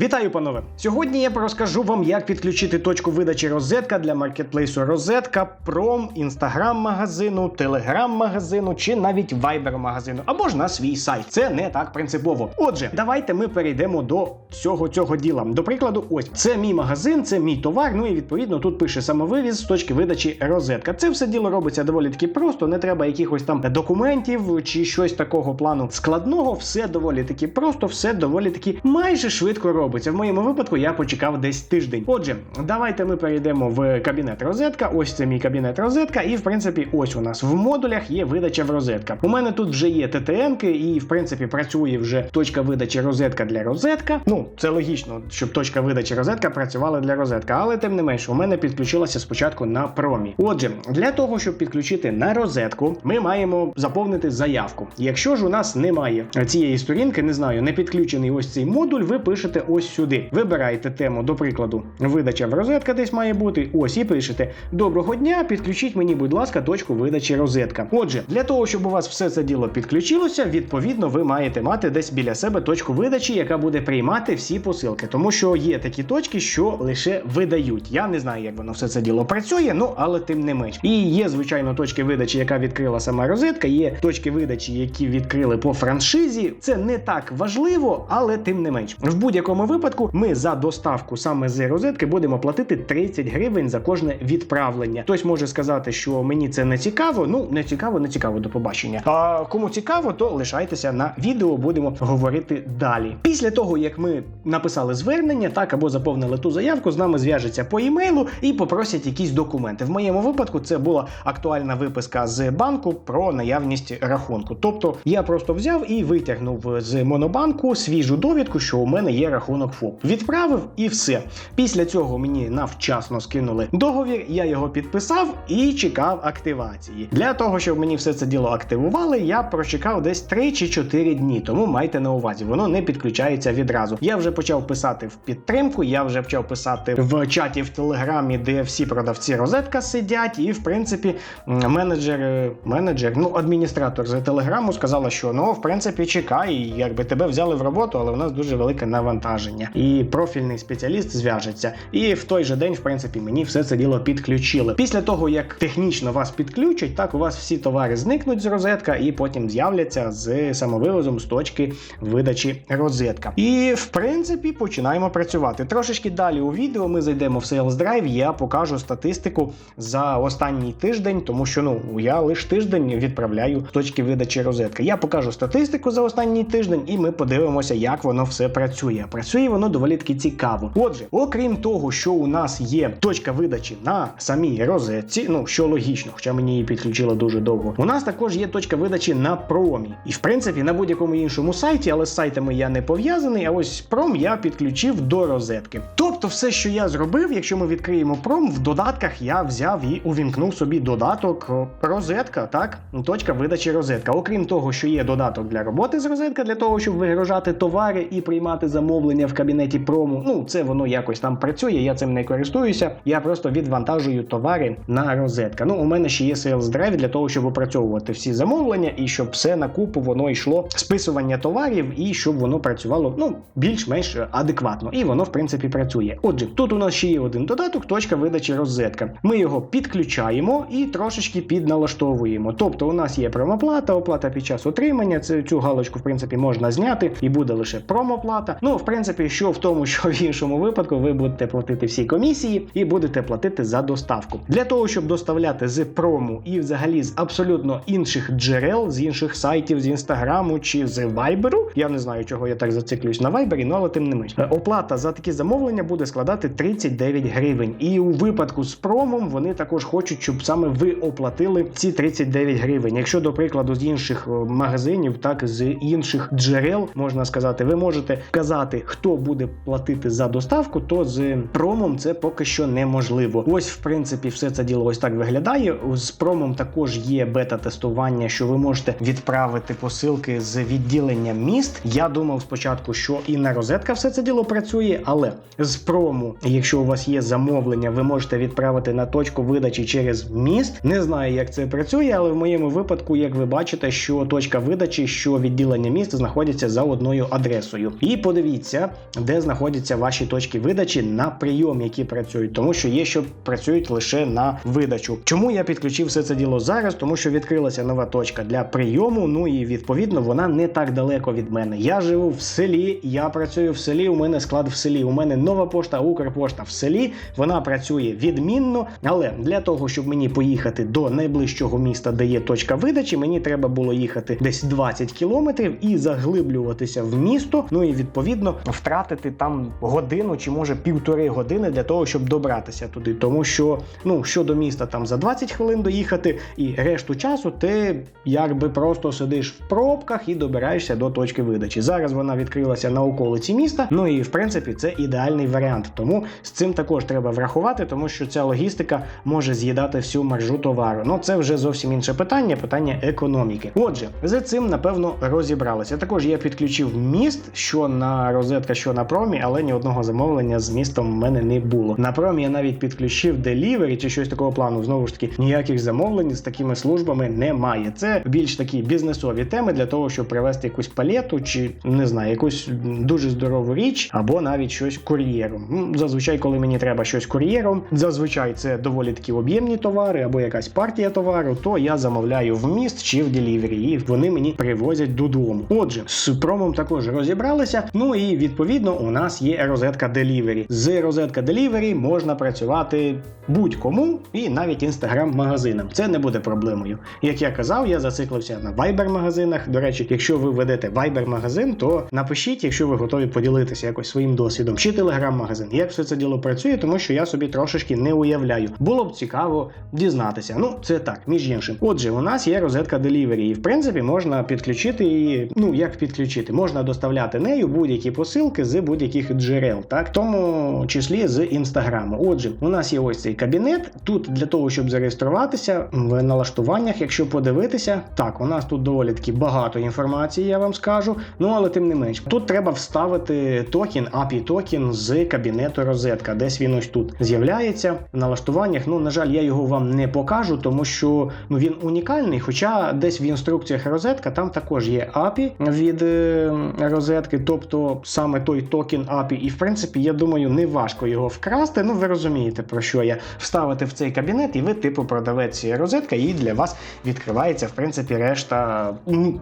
Вітаю, панове! Сьогодні я розкажу вам, як підключити точку видачі розетка для маркетплейсу Розетка, Пром, інстаграм магазину, телеграм магазину чи навіть вайбер магазину, або ж на свій сайт. Це не так принципово. Отже, давайте ми перейдемо до всього цього діла. До прикладу, ось це мій магазин, це мій товар. Ну і відповідно тут пише самовивіз з точки видачі розетка. Це все діло робиться доволі таки просто, не треба якихось там документів чи щось такого плану складного. Все доволі таки просто, все доволі таки майже швидко робиться. В моєму випадку я почекав десь тиждень. Отже, давайте ми перейдемо в кабінет розетка. Ось це мій кабінет розетка, і в принципі, ось у нас в модулях є видача в розетка. У мене тут вже є ТТНки, і в принципі працює вже точка видачі розетка для розетка. Ну це логічно, щоб точка видачі розетка працювала для розетка, але тим не менше, у мене підключилася спочатку на промі. Отже, для того, щоб підключити на розетку, ми маємо заповнити заявку. Якщо ж у нас немає цієї сторінки, не знаю, не підключений ось цей модуль, ви пишете ось сюди. Вибираєте тему, до прикладу, видача в розетка десь має бути. Ось і пишете: Доброго дня, підключіть мені, будь ласка, точку видачі розетка. Отже, для того, щоб у вас все це діло підключилося, відповідно, ви маєте мати десь біля себе точку видачі, яка буде приймати всі посилки. Тому що є такі точки, що лише видають. Я не знаю, як воно все це діло працює, ну але тим не менш. І є, звичайно, точки видачі, яка відкрила сама розетка. Є точки видачі, які відкрили по франшизі. Це не так важливо, але тим не менш. В будь-якому випадку ми за доставку саме з розетки будемо платити 30 гривень за кожне відправлення. Хтось може сказати, що мені це не цікаво. Ну не цікаво, не цікаво до побачення. А кому цікаво, то лишайтеся на відео, будемо говорити далі. Після того, як ми написали звернення, так або заповнили ту заявку, з нами зв'яжуться по імейлу і попросять якісь документи. В моєму випадку це була актуальна виписка з банку про наявність рахунку. Тобто я просто взяв і витягнув з монобанку свіжу довідку, що у мене є рахунок ФОП. Відправив і все. Після цього мені навчасно скинули договір, я його підписав і чекав активації. Для того, щоб мені все це діло активували, я прочекав десь 3 чи 4 дні. Тому майте на увазі, воно не підключається відразу. Я вже почав писати в підтримку, я вже почав писати в чаті в телеграмі, де всі продавці розетка сидять, і в принципі менеджер, е, менеджер, ну адміністратор з телеграму сказала, що ну в принципі чекай, якби тебе взяли в роботу, але у нас дуже велике навантаження. І профільний спеціаліст зв'яжеться. І в той же день, в принципі, мені все це діло підключили. Після того, як технічно вас підключать, так у вас всі товари зникнуть з розетка, і потім з'являться з самовивозом з точки видачі розетка. І в принципі починаємо працювати. Трошечки далі у відео ми зайдемо в Sales Drive, Я покажу статистику за останній тиждень, тому що ну я лише тиждень відправляю точки видачі розетки. Я покажу статистику за останній тиждень, і ми подивимося, як воно все працює. Працює воно доволі таки цікаво. Отже, окрім того, що у нас є точка видачі на самій розетці, ну що логічно, хоча мені її підключили дуже довго. У нас також є точка видачі на промі. І в принципі на будь-якому іншому сайті, але з сайтами я не пов'язаний. А ось пром я підключив до розетки. Тобто, все, що я зробив, якщо ми відкриємо пром, в додатках я взяв і увімкнув собі додаток розетка, так? Точка видачі розетка. Окрім того, що є додаток для роботи з розетка, для того, щоб вигружати товари і приймати замовлення в кабінеті прому. Ну, це воно якось там працює, я цим не користуюся. Я просто відвантажую товари на розетка. Ну, у мене ще є Sales Drive для того, щоб опрацьовувати всі замовлення і щоб все на купу воно йшло списування товарів і щоб воно працювало ну більш-менш адекватно. І воно в принципі працює. Отже, тут у нас ще є один додаток, точка видачі розетка. Ми його підключаємо і трошечки підналаштовуємо. Тобто, у нас є промоплата, оплата під час отримання. Це цю галочку, в принципі, можна зняти, і буде лише промоплата. Ну, в принципі, що в тому, що в іншому випадку ви будете платити всі комісії і будете платити за доставку. Для того, щоб доставляти з прому і взагалі з абсолютно інших джерел, з інших сайтів, з інстаграму чи з вайберу. Я не знаю, чого я так зациклююсь на вайбері, ну але тим не менш. Оплата за такі замовлення буде складати 39 гривень. І у випадку з промом вони також хочуть, щоб саме ви оплатили ці 39 гривень. Якщо, до прикладу, з інших магазинів, так з інших джерел можна сказати, ви можете казати, хто буде платити за доставку, то з промом це поки що неможливо. Ось, в принципі, все це діло ось так виглядає. З промом також є бета-тестування, що ви можете відправити посилки з відділення міст. Я думав спочатку, що і на розетка все це діло працює, але з прому, якщо у вас є замовлення, ви можете відправити на точку видачі через міст. Не знаю, як це працює, але в моєму випадку, як ви бачите, що точка видачі, що відділення міст знаходяться за одною адресою. І подивіться, де знаходяться ваші точки видачі на прийом, які працюють, тому що є, що працюють лише на видачу. Чому я підключив все це діло зараз? Тому що відкрилася нова точка для прийому. Ну і відповідно вона не так далеко від мене. Я живу в селі, я працюю в селі. У мене склад в селі. У мене нова пошта, Укрпошта в селі. Вона працює відмінно, але для того, щоб мені поїхати до найближчого міста, де є точка видачі, мені треба було їхати десь 20 кілометрів і заглиблюватися в місто. Ну і відповідно втратити там годину чи може півтори години для того, щоб добратися туди. Тому що ну щодо міста там за 20 хвилин доїхати, і решту часу ти якби просто сидиш в пробках і добираєшся до точки видачі. Зараз вона відкрилася на околиці міста. Ну і в принципі це ідеальний варіант. Тому з цим також треба врахувати, тому що ця логістика може з'їдати всю маржу товару. Ну це вже зовсім інше питання, питання економіки. Отже, з цим напевно розібралися. Також я підключив міст, що на розетка, що на промі, але ні одного замовлення з містом в мене не було. На промі я навіть підключив делівері чи щось такого плану. Знову ж таки, ніяких замовлень з такими службами немає. Це більш такі бізнесові теми для того, щоб привезти якусь палету, чи не знаю, якусь дуже здорову річ, або навіть щось кур'єром. Ну, Зазвичай, коли мені треба щось кур'єром, зазвичай це доволі такі об'ємні товари або якась партія товару, то я замовляю в міст чи в делівері, і вони мені привозять додому. Отже, з промом також розібралися. Ну і відповідно у нас є розетка Delivery. З розетка Delivery можна працювати будь-кому і навіть інстаграм-магазинам. Це не буде проблемою. Як я казав, я зациклився на Viber магазинах. До речі, якщо ви ведете Viber магазин, то напишіть, якщо ви готові поділитися якось своїм досвідом, чи телеграм-магазин. Як все це діло працює, тому що я собі трошечки не уявляю. Було б цікаво дізнатися. Ну, це так, між іншим. Отже, у нас є розетка Delivery, і в принципі можна підключити її. Ну як підключити, можна доставляти нею будь-які посилки з будь-яких джерел, так в тому числі з інстаграму. Отже, у нас є ось цей кабінет. Тут для того, щоб зареєструватися в налаштуваннях, якщо подивитися, так у нас тут доволі таки багато інформації, я вам скажу. Ну але тим не менш, тут треба вставити токен, API токен з кабінету розетка. Десь він ось тут з'являється в налаштуваннях. Ну на жаль, я його вам не покажу, тому що ну він унікальний. Хоча десь в інструкціях розетка там також є API від е, розетки, тобто саме той токен API. І в принципі, я думаю, не важко його вкрасти. Ну ви розумієте про що я вставити в цей кабінет, і ви, типу, продавець розетка, і для вас відкривається в принципі решта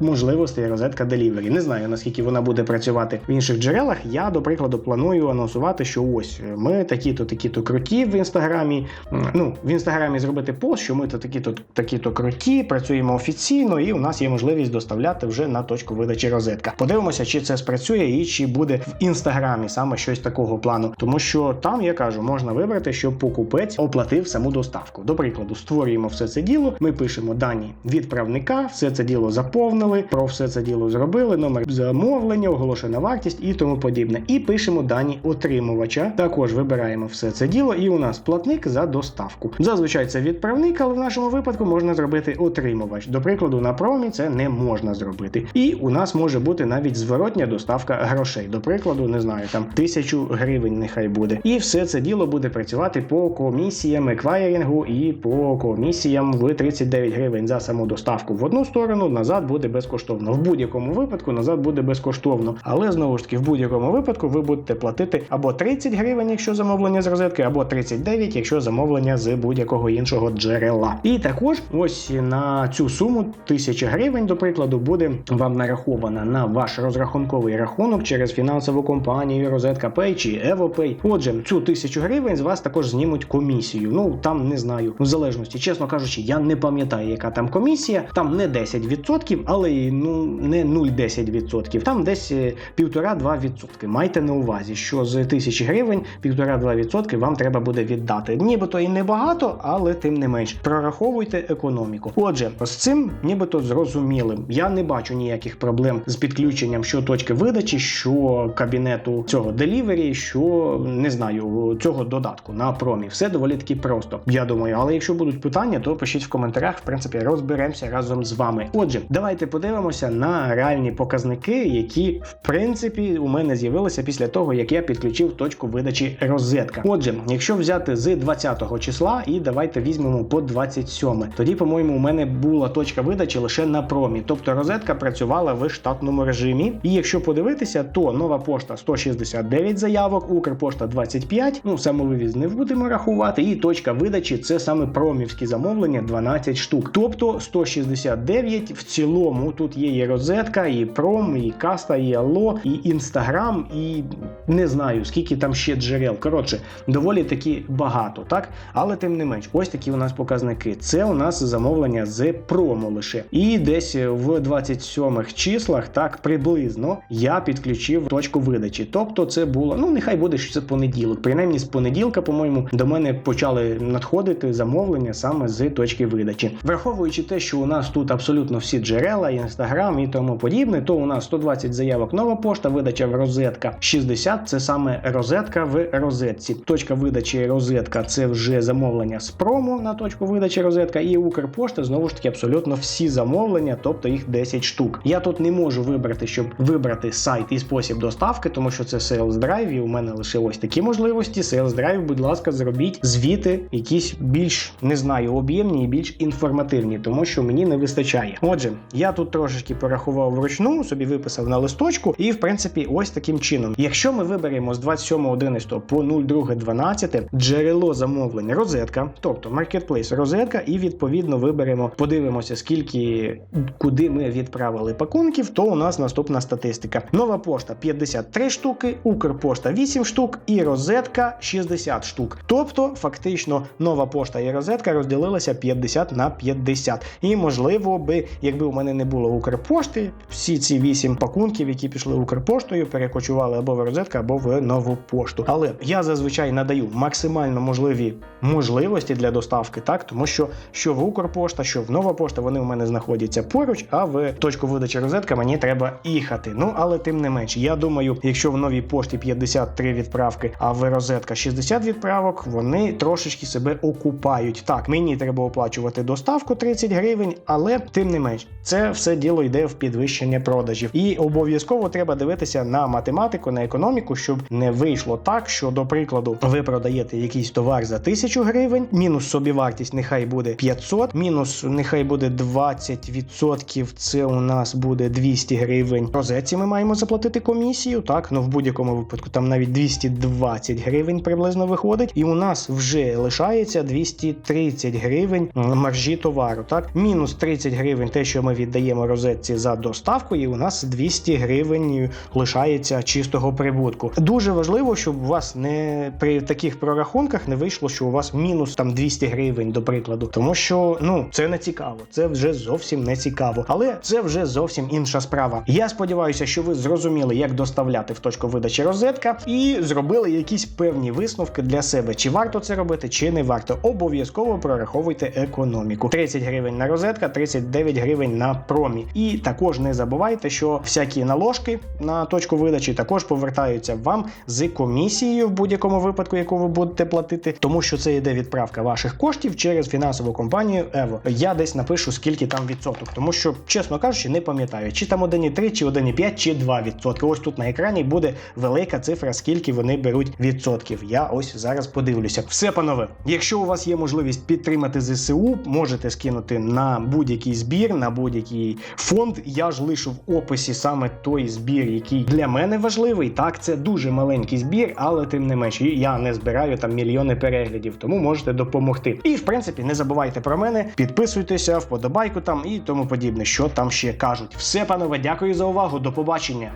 можливостей розетка Delivery. Не знаю наскільки вона буде працювати в інших джерелах. Я, до прикладу, планую анонсувати, що ось ми такі-то, такі-то круті в інстаграмі. Ну, в інстаграмі зробити пост, що ми то такі-то, такі-то круті, працюємо офіційно, і у нас є можливість доставляти вже на точку видачі розетка. Подивимося, чи це спрацює і чи буде в інстаграмі саме щось такого плану. Тому що там я кажу, можна вибрати, щоб покупець оплатив саму доставку. До прикладу, створюємо все це діло. Ми пишемо дані відправника, все це діло заповнили, про все це діло зробили, номер замовлення, оголошена вартість і тому подібне. І пишемо дані отримувача. Також вибираємо все це діло, і у нас платник за доставку. Зазвичай це відправник, але в нашому випадку можна зробити отримувач. До прикладу, на промі це не можна зробити. І у нас може бути навіть зворотня доставка грошей. До прикладу, не знаю, там тисячу гривень нехай буде. І все це діло буде працювати по комісіям еквайрінгу і по комісіям в 39 гривень за саму доставку в одну сторону, назад буде безкоштовно. В будь-якому випадку назад буде безкоштовно. Але знову ж таки, в будь-якому випадку ви будете платити або 30 гривень, якщо замовлення з розетки, або 39, якщо замовлення з будь-якого іншого джерела. І також ось на цю суму 1000 гривень, до прикладу, буде вам нарахована на ваш розрахунковий рахунок через фінансову компанію Розетка Pay чи EvoPay. Отже, цю 1000 гривень з вас також знімуть комісію. Ну там не знаю, в залежності, чесно кажучи, я не пам'ятаю, яка там комісія. Там не 10%, але ну не 0,10%. Там десь е, 1,5-2%. Майте на увазі, що з 1000 гривень 1,5-2% вам треба буде віддати. Нібито і небагато, але тим не менш прораховуйте економіку. Отже, з цим нібито зрозумілим. Я не бачу ніяких проблем з підключенням що точки видачі, що кабінету цього делівері, що не знаю цього додатку на промі. Все доволі таки просто. Я думаю, але якщо будуть питання, то пишіть в коментарях. В принципі, розберемося разом з вами. Отже, давайте подивимося на реальні показники, які в принципі у мене з'явилися після того, як я підключив точку видачі розетка. Отже, якщо взяти з 20 числа і давайте візьмемо по 27. Тоді, по-моєму, у мене була точка видачі лише на промі, тобто розетка працювала в штатному режимі. І якщо подивитися, то нова нова пошта 169 заявок, Укрпошта 25. Ну, самовивіз не будемо рахувати. І точка видачі це саме промівські замовлення 12 штук. Тобто 169 в цілому тут є і розетка, і пром, і каста, і алло, і інстаграм, і не знаю скільки там ще джерел. Коротше, доволі таки багато, так? Але тим не менш, ось такі у нас показники. Це у нас замовлення з промо лише. І десь в 27 числах, так приблизно, я підключив точку видачі. Тобто, це було, ну нехай буде, що це понеділок. Принаймні з понеділка, по-моєму, до мене почали надходити замовлення саме з точки видачі. Враховуючи те, що у нас тут абсолютно всі джерела, інстаграм і тому подібне, то у нас 120 заявок нова пошта, видача в розетка 60 це саме розетка в розетці. Точка видачі розетка це вже замовлення з промо на точку видачі розетка, і Укрпошта знову ж таки абсолютно всі замовлення, тобто їх 10 штук. Я тут не можу вибрати, щоб вибрати сайт і спосіб доставки, тому що це Sales Drive, і у мене лише ось такі можливості. Sales Drive, будь ласка, зробіть звіти, якісь більш не знаю, об'ємні і більш інформативні, тому що мені не вистачає. Отже, я тут трошечки порахував вручну, собі виписав на листочку, і в принципі, ось таким чином. Якщо ми виберемо з 27.11 по 02.12 джерело замовлень розетка, тобто маркетплейс розетка, і відповідно виберемо, подивимося, скільки куди ми відправили пакунків, то у нас наступна статистика. Нова пошта 53 штуки, Укрпошта 8 штук і розетка 60 штук. Тобто, фактично, нова пошта і розетка розділилися 50 на 50. І можливо би, якби у мене не було Укрпошти, всі ці 8 пакунків, які пішли Укрпоштою, перекочували або в розетку, або в нову пошту. Але я зазвичай надаю максимально можливі можливості для доставки, так тому що що в Укрпошта, що в нова пошта, вони у мене знаходяться поруч, а в точку видачі розетка мені треба їхати. Ну але тим не менш, я думаю, якщо в новій пошті 53 відправки, а в розетка 60 відправок, вони трошечки себе окупають. Так, мені треба оплачувати доставку 30 гривень, але тим не менш, це все діло йде в підвищення продажів. І обов'язково треба дивитися на математику, на економіку, щоб не вийшло так, що до прикладу ви продаєте якийсь товар за 1000 гривень, мінус собівартість нехай буде 500, мінус нехай буде 20%, це у нас буде 200 гривень. Розетці ми маємо заплатити комісію, так, ну в будь-якому випадку там навіть 220 гривень приблизно виходить, і у нас вже лишається 230 гривень маржі товару. Так, мінус 30 гривень, те, що ми віддаємо розетці за доставку, і у нас 200 гривень лишається чистого прибутку. Дуже важливо, щоб у вас не при таких прорахунках не вийшло, що у вас мінус там 200 гривень, до прикладу, тому що ну це не цікаво, це вже зовсім не цікаво, але це вже зовсім інша справа. Я сподіваюся, що ви зрозуміли, як доставляти в точку видачі розетка, і зробили якісь певні висновки для себе, чи варто це робити, чи не варто. Обов'язково прораховуйте економіку. 30 гривень на розетка, 39 гривень на промі. І також не забувайте, що всякі наложки на точку видачі також повертаються вам з комісією в будь-якому випадку, яку ви будете платити, тому що це йде відправка ваших коштів через фінансову компанію Evo. Я десь напишу скільки там відсоток, тому що, чесно кажучи, не пам'ятаю, чи там 1,3, чи 1,5, чи 2 відсотки. Ось тут на екрані буде велика цифра, скільки вони беруть відсотків. Я ось зараз подивлюся. Все, панове. Якщо у вас є можливість підтримати ЗСУ, можете скинути на будь-який збір, на будь-який фонд. Я ж лишу в описі саме той збір, який для мене важливий. Так, це дуже маленький збір, але тим не менш, я не збираю там мільйони переглядів, тому можете допомогти. І в принципі, не забувайте про мене, підписуйтеся, вподобайку там і тому подібне, що там ще кажуть. Все, панове, дякую за увагу. До побачення.